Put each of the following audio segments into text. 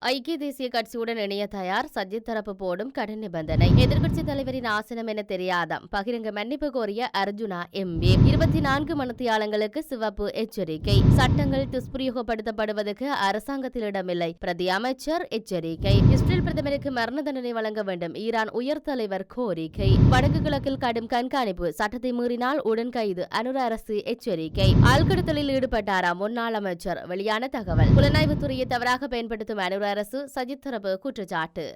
ஐக்கிய தேசிய கட்சியுடன் இணைய தயார் சஜித் தரப்பு போடும் கடன் நிபந்தனை. எதிர்க்கட்சி தலைவரின் ஆசனம் என தெரியாதாம் பகிரங்க மன்னிப்பு கோரிய அர்ஜுனா எம்பி இருபத்தி நான்கு மனத்தியாளங்களுக்கு சிவப்பு எச்சரிக்கை. சட்டங்கள் துஷ்பிரயோகப்படுத்தப்படுவதற்கு அரசாங்கத்திலிடமில்லை. பிரதி அமைச்சர் எச்சரிக்கை. இஸ்ரேல் பிரதமருக்கு மரண தண்டனை வழங்க வேண்டும். ஈரான் உயர் தலைவர் கோரிக்கை. வடக்கு கிழக்கில் கடும் கண்காணிப்பு. சட்டத்தை மீறினால் உடன் கைது. அனுர அரசு எச்சரிக்கை. ஆழ்கடத்தலில் ஈடுபட்டாராம் முன்னாள் அமைச்சர். வெளியான தகவல். புலனாய்வுத்துறையை தவறாக பயன்படுத்தும் அனுர அரசு சஜித் தரப்பு குற்றச்சாட்டு.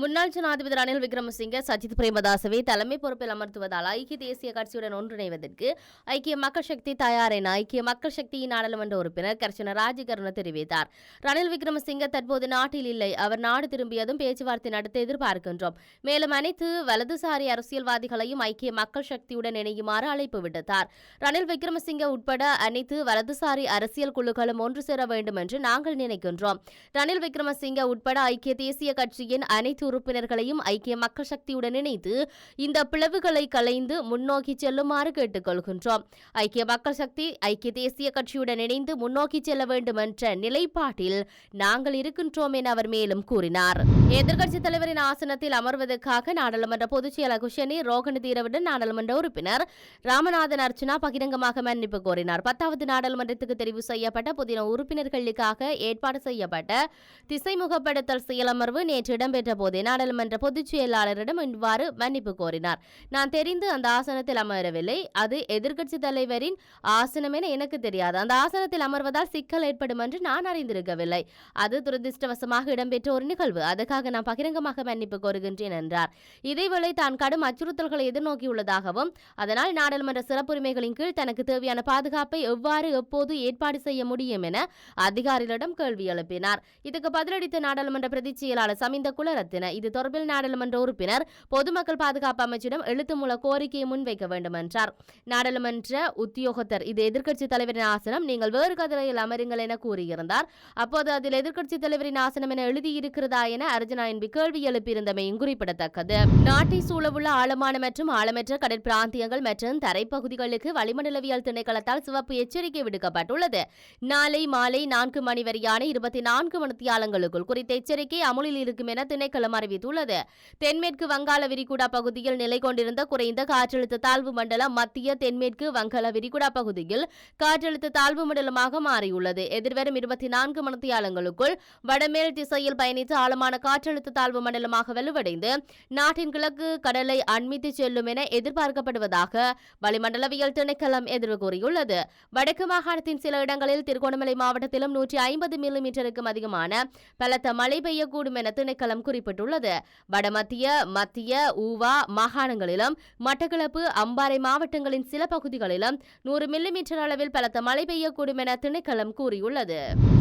முன்னாள் ஜனாதிபதி ரணில் விக்ரமசிங்க சஜித் பிரேமதாசவை தலைமை பொறுப்பில் அமர்த்துவதால் ஐக்கிய தேசிய கட்சியுடன் ஒன்றிணைவதற்கு ஐக்கிய மக்கள் சக்தி தயார் என ஐக்கிய மக்கள் சக்தியின் நாடாளுமன்ற உறுப்பினர் கர்ஷன ராஜகருண தெரிவித்தார். ரணில் விக்ரமசிங்க தற்போது நாட்டில் இல்லை. அவர் நாடு திரும்பியதும் பேச்சுவார்த்தை நடத்த எதிர்பார்க்கின்றோம். மேலும் அனைத்து வலதுசாரி அரசியல்வாதிகளையும் ஐக்கிய மக்கள் சக்தியுடன் இணையுமாறு அழைப்பு விடுத்தார். ரணில் விக்ரமசிங்க உட்பட அனைத்து வலதுசாரி அரசியல் குழுக்களும் ஒன்று சேர வேண்டும் என்று நாங்கள் நினைக்கின்றோம். ரணில் விக்ரமசிங்க உட்பட ஐக்கிய தேசிய கட்சியின் அனைத்து உறுப்பினர்களையும் ஐக்கிய மக்கள் சக்தியுடன் இணைத்து இந்த பிளவுகளை கலைந்து முன்னோக்கி செல்லுமாறு கேட்டுக்கொள்கின்றோம். ஐக்கிய மக்கள் சக்தி ஐக்கிய தேசிய கட்சியுடன் இணைந்து முன்னோக்கி செல்ல வேண்டும் என்ற நிலைப்பாட்டில் நாங்கள் இருக்கின்றோம் என அவர் மேலும் கூறினார். எதிர்க்கட்சித் தலைவரின் ஆசனத்தில் அமர்வதற்காக நாடாளுமன்ற பொதுச் செயலர் குஷனி ரோகண தீரவுடன் நாடாளுமன்ற உறுப்பினர் ராமநாதன் அர்ச்சனா பகிரங்கமாக மன்னிப்பு கோரினார். பத்தாவது நாடாளுமன்றத்துக்கு தெரிவு செய்யப்பட்ட புதின உறுப்பினர்களுக்காக ஏற்பாடு செய்யப்பட்ட திசைமுகப்படுத்தல் செயலமர்வு நேற்று இடம்பெற்ற போது நாடாளுமன்ற பொதுச் செயலாளரிடம் இவ்வாறு மன்னிப்பு கோரினார். நான் தெரிந்து அந்த ஆசனத்தில் அமரவில்லை. அது எதிர்க்கட்சி தலைவரின் ஆசனம் என எனக்கு தெரியாது. அந்த ஆசனத்தில் அமர்வதால் சிக்கல் ஏற்படும் என்று நான் அறிந்திருக்கவில்லை. அது துரதிருஷ்டவசமாக இடம்பெற்ற ஒரு நிகழ்வு. அதுக்காக நான் பகிரங்கமாக மன்னிப்பு கோருகின்றேன் என்றார். இதேவேளை தான் கடும் அச்சுறுத்தல்களை எதிர்நோக்கியுள்ளதாகவும் அதனால் நாடாளுமன்ற சிறப்புரிமைகளின் கீழ் தனக்கு தேவையான பாதுகாப்பை எவ்வாறு எப்போது ஏற்பாடு செய்ய முடியும் என அதிகாரிகளிடம் கேள்வி எழுப்பினார். இதுக்கு பதிலளித்த நாடாளுமன்ற பிரதிச் செயலாளர் சமிந்த குலரத்தின இது தொடர்பில் நாடாளுமன்ற உறுப்பினர் பொதுமக்கள் பாதுகாப்பு அமைச்சிடம் எழுத்து மூல கோரிக்கையை முன்வைக்க வேண்டும் என்றார் நாடாளுமன்ற உத்தியோகத்தர் இது எதிர்க்கட்சி தலைவரின் ஆசனம் நீங்கள் வேறு கதிரையில் அமருங்கள் என கூறியிருந்தார். அப்போது அதில் எதிர்க்கட்சி தலைவரின் ஆசனம் என எழுதியிருக்கிறதா என அர்ஜுனா என்பி கேள்வி எழுப்பியிருந்தமையும் குறிப்பிடத்தக்கது. நாட்டை சூழவுள்ள ஆழமான மற்றும் ஆழமற்ற கடற்பிராந்தியங்கள் மற்றும் தரைப்பகுதிகளுக்கு வளிமண்டலவியல் திணைக்களத்தால் சிவப்பு எச்சரிக்கை விடுக்கப்பட்டுள்ளது. நாளை மாலை நான்கு மணி வரையான இருபத்தி நான்கு மணித்தியாலங்களுக்குள் குறித்த எச்சரிக்கை அமுலில் இருக்கும் என திணைக்களம் அறிவித்துள்ளது தென்மேற்கு வங்காள விரிகுடா பகுதியில் நிலை கொண்டிருந்த குறைந்த காற்றழுத்த தாழ்வு மண்டலம் மத்திய தென்மேற்கு வங்காள விரிகுடா பகுதியில் காற்றழுத்த தாழ்வு மண்டலமாக மாறியுள்ளது. எதிர்வரும் இருபத்தி நான்கு மணித்தியாலங்களுக்குள் வடமேல் திசையில் பயணித்து ஆழமான காற்றழுத்த தாழ்வு மண்டலமாக வலுவடைந்து நாட்டின் கிழக்கு கடலை அண்மித்து செல்லும் என எதிர்பார்க்கப்படுவதாக வளிமண்டலவியல் திணைக்களம் எதிர்வு கூறியுள்ளது. வடக்கு மாகாணத்தின் சில இடங்களில் திருகோணமலை மாவட்டத்திலும் நூற்றி ஐம்பது மில்லிமீட்டருக்கும் அதிகமான பலத்த மழை பெய்யக்கூடும் என திணைக்களம் குறிப்பிட்டுள்ளது. அறிவிக்கப்பட்டுள்ளது வடமத்திய மத்திய ஊவா மாகாணங்களிலும் மட்டக்களப்பு அம்பாறை மாவட்டங்களின் சில பகுதிகளிலும் நூறு மில்லிமீட்டர் அளவில் பலத்த மழை பெய்யக்கூடும் என திணைக்களம் கூறியுள்ளது.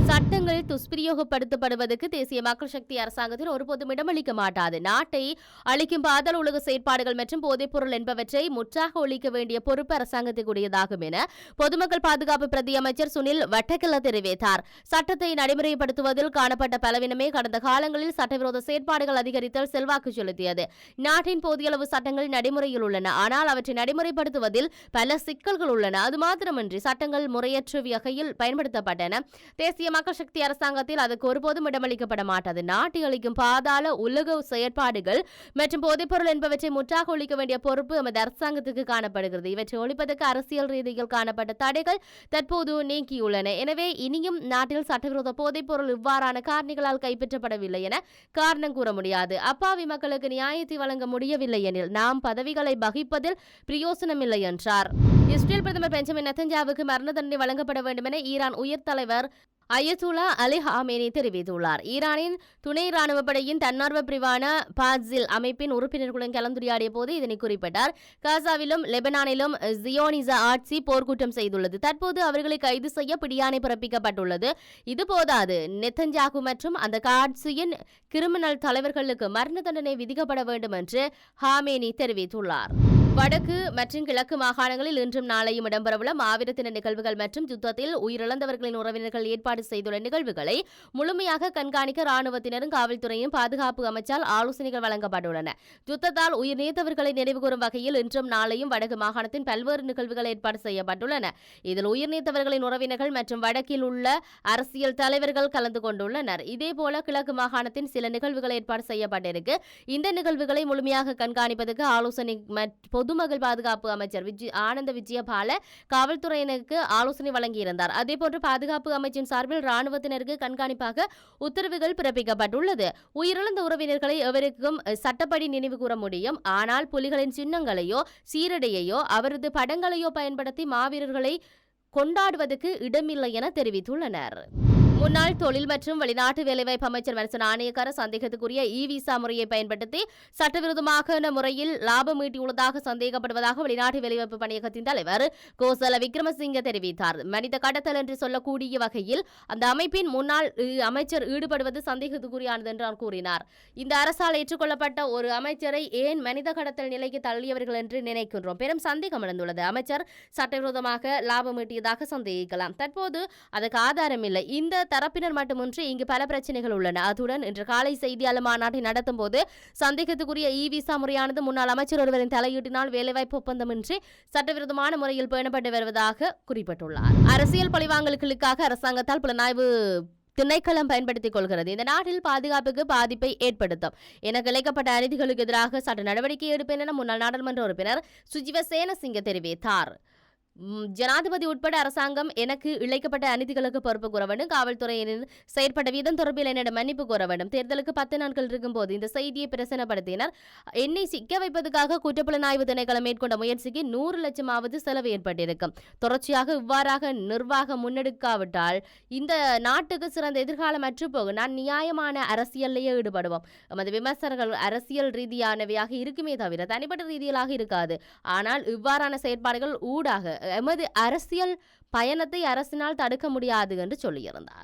சட்டங்கள் துஷ்பிரயோகப்படுத்தப்படுவதற்கு தேசிய மக்கள் சக்தி அரசாங்கத்தில் ஒருபோதும் இடமளிக்க மாட்டாது. நாட்டை அளிக்கும் பாதல் உலக செயற்பாடுகள் மற்றும் போதைப்பொருள் என்பவற்றை முற்றாக ஒழிக்க வேண்டிய பொறுப்பு அரசாங்கத்துக்குரியதாகும் என பொதுமக்கள் பாதுகாப்பு பிரதி அமைச்சர் சுனில் வட்டக்கல தெரிவித்தார். சட்டத்தை நடைமுறைப்படுத்துவதில் காணப்பட்ட பலவீனமே கடந்த காலங்களில் சட்டவிரோத செயற்பாடு செயற்பாடுகள் அதிகரித்தல் செல்வாக்கு செலுத்தியது. நாட்டின் போதியளவு சட்டங்கள் நடைமுறையில் உள்ளன. ஆனால் அவற்றை நடைமுறைப்படுத்துவதில் பல சிக்கல்கள் உள்ளன. அது மாத்திரமின்றி சட்டங்கள் முறையற்ற வகையில் பயன்படுத்தப்பட்டன. தேசிய மக்கள் சக்தி அரசாங்கத்தில் அதற்கு ஒருபோதும் இடமளிக்கப்பட மாட்டாது. நாட்டை அளிக்கும் பாதாள உலக செயற்பாடுகள் மற்றும் போதைப்பொருள் என்பவற்றை முற்றாக ஒழிக்க வேண்டிய பொறுப்பு எமது அரசாங்கத்துக்கு காணப்படுகிறது. இவற்றை ஒழிப்பதற்கு அரசியல் ரீதியில் காணப்பட்ட தடைகள் தற்போது நீக்கியுள்ளன எனவே இனியும் நாட்டில் சட்டவிரோத போதைப்பொருள் இவ்வாறான காரணிகளால் கைப்பற்றப்படவில்லை என காரணம் கூற முடியாது. அப்பாவி மக்களுக்கு நியாயத்தை வழங்க முடியவில்லை எனில் நாம் பதவிகளை வகிப்பதில் பிரயோசனமில்லை என்றார். இஸ்ரேல் பிரதமர் பெஞ்சமின் நெத்தஞ்சாவுக்கு மரண தண்டனை வழங்கப்பட வேண்டும் என ஈரான் உயர் தலைவர் அயத்துல்லா அலி ஹாமேனி தெரிவித்துள்ளார். ஈரானின் துணை ராணுவ படையின் தன்னார்வ பிரிவான பாட்ஸில் அமைப்பின் உறுப்பினர்களுடன் கலந்துரையாடிய போது இதனை குறிப்பிட்டார். காசாவிலும் லெபனானிலும் ஜியோனிச ஆட்சி போர்க்குற்றம் செய்துள்ளது. தற்போது அவர்களை கைது செய்ய பிடியாணை பிறப்பிக்கப்பட்டுள்ளது. இது போதாது. நெத்தன்ஜாகு மற்றும் அந்த காட்சியின் கிரிமினல் தலைவர்களுக்கு மரண தண்டனை விதிக்கப்பட வேண்டும் என்று ஹாமேனி தெரிவித்துள்ளார். வடக்கு மற்றும் கிழக்கு மாகாணங்களில் இன்றும் நாளையும் இடம்பெறவுள்ள மாவீரத்தின நிகழ்வுகள் மற்றும் யுத்தத்தில் உயிரிழந்தவர்களின் உறவினர்கள் ஏற்பாடு செய்துள்ள நிகழ்வுகளை முழுமையாக கண்காணிக்க ராணுவத்தினரும் காவல்துறையும் பாதுகாப்பு அமைச்சால் ஆலோசனைகள் வழங்கப்பட்டுள்ளன. யுத்தத்தால் உயிர் நீத்தவர்களை நினைவுகூரும் வகையில் இன்றும் நாளையும் வடக்கு மாகாணத்தின் பல்வேறு நிகழ்வுகள் ஏற்பாடு செய்யப்பட்டுள்ளன. இதில் உயிர் நீத்தவர்களின் உறவினர்கள் மற்றும் வடக்கில் உள்ள அரசியல் தலைவர்கள் கலந்து கொண்டுள்ளனர். இதேபோல கிழக்கு மாகாணத்தின் சில நிகழ்வுகள் ஏற்பாடு செய்யப்பட்டிருக்கு. இந்த நிகழ்வுகளை முழுமையாக கண்காணிப்பதற்கு ஆலோசனை பொதுமகள் பாதுகாப்பு அமைச்சர் விஜய் ஆனந்த விஜயபால காவல்துறையினருக்கு ஆலோசனை வழங்கியிருந்தார். அதேபோன்று பாதுகாப்பு அமைச்சின் சார்பில் ராணுவத்தினருக்கு கண்காணிப்பாக உத்தரவுகள் பிறப்பிக்கப்பட்டுள்ளது. உயிரிழந்த உறவினர்களை எவருக்கும் சட்டப்படி நினைவு கூற முடியும். ஆனால் புலிகளின் சின்னங்களையோ சீரடையையோ அவரது படங்களையோ பயன்படுத்தி மாவீரர்களை கொண்டாடுவதற்கு இடமில்லை என தெரிவித்துள்ளனர். முன்னாள் தொழில் மற்றும் வெளிநாட்டு வேலைவாய்ப்பு அமைச்சர் மனசு ஆணையக்கார சந்தேகத்துக்குரிய இ விசா முறையை பயன்படுத்தி சட்டவிரோதமான முறையில் லாபம் ஈட்டியுள்ளதாக சந்தேகப்படுவதாக வெளிநாட்டு வேலைவாய்ப்பு பணியகத்தின் தலைவர் கோசல விக்ரமசிங்க தெரிவித்தார். மனித கடத்தல் என்று சொல்லக்கூடிய வகையில் அந்த அமைப்பின் முன்னாள் அமைச்சர் ஈடுபடுவது சந்தேகத்துக்குரியானது என்று அவர் கூறினார். இந்த அரசால் ஏற்றுக்கொள்ளப்பட்ட ஒரு அமைச்சரை ஏன் மனித கடத்தல் நிலைக்கு தள்ளியவர்கள் என்று நினைக்கின்றோம். பெரும் சந்தேகம் எழுந்துள்ளது. அமைச்சர் சட்டவிரோதமாக லாபம் ஈட்டியதாக சந்தேகிக்கலாம். தற்போது அதற்கு ஆதாரம் இல்லை இந்த தரப்பினர் மட்டுமின்றி இங்கு பல பிரச்சனைகள் உள்ளன. அத்துடன் இன்று காலை செய்தியாளர் மாநாட்டை நடத்தும் போது சந்தேகத்துக்குரிய இ விசா முறையானது முன்னாள் அமைச்சர் ஒருவரின் தலையீட்டினால் வேலைவாய்ப்பு ஒப்பந்தமின்றி சட்டவிரோதமான முறையில் பேணப்பட்டு வருவதாக குறிப்பிட்டுள்ளார். அரசியல் பழிவாங்கல்களுக்காக அரசாங்கத்தால் புலனாய்வு திணைக்களம் பயன்படுத்திக் கொள்கிறது. இந்த நாட்டில் பாதுகாப்புக்கு பாதிப்பை ஏற்படுத்தும். என கிளைக்கப்பட்ட அநீதிகளுக்கு எதிராக சட்ட நடவடிக்கை எடுப்பேன் என முன்னாள் நாடாளுமன்ற உறுப்பினர் சுஜிவ சேனசிங்க தெரிவித்தார். ஜனாதிபதி உட்பட அரசாங்கம் எனக்கு இழைக்கப்பட்ட அநீதிகளுக்கு பொறுப்பு கூற வேண்டும். காவல்துறையினர் செயற்பட்ட வீதம் தொடர்பில் என்னிடம் மன்னிப்பு கோர வேண்டும். தேர்தலுக்கு பத்து நாட்கள் இருக்கும்போது இந்த செய்தியை பிரசனப்படுத்தினர். என்னை சிக்க வைப்பதற்காக குற்றப்புலனாய்வு திணைக்களம் மேற்கொண்ட முயற்சிக்கு நூறு லட்சமாவது செலவு ஏற்பட்டிருக்கும் தொடர்ச்சியாக இவ்வாறாக நிர்வாகம் முன்னெடுக்காவிட்டால் இந்த நாட்டுக்கு சிறந்த எதிர்காலம் அற்றுப்போகும். நான் நியாயமான அரசியல்லையே ஈடுபடுவோம். எமது விமர்சனங்கள் அரசியல் ரீதியானவையாக இருக்குமே தவிர தனிப்பட்ட ரீதியிலாக இருக்காது. ஆனால் இவ்வாறான செயற்பாடுகள் ஊடாக எமது அரசியல் பயணத்தை அரசினால் தடுக்க முடியாது என்று சொல்லியிருந்தார்.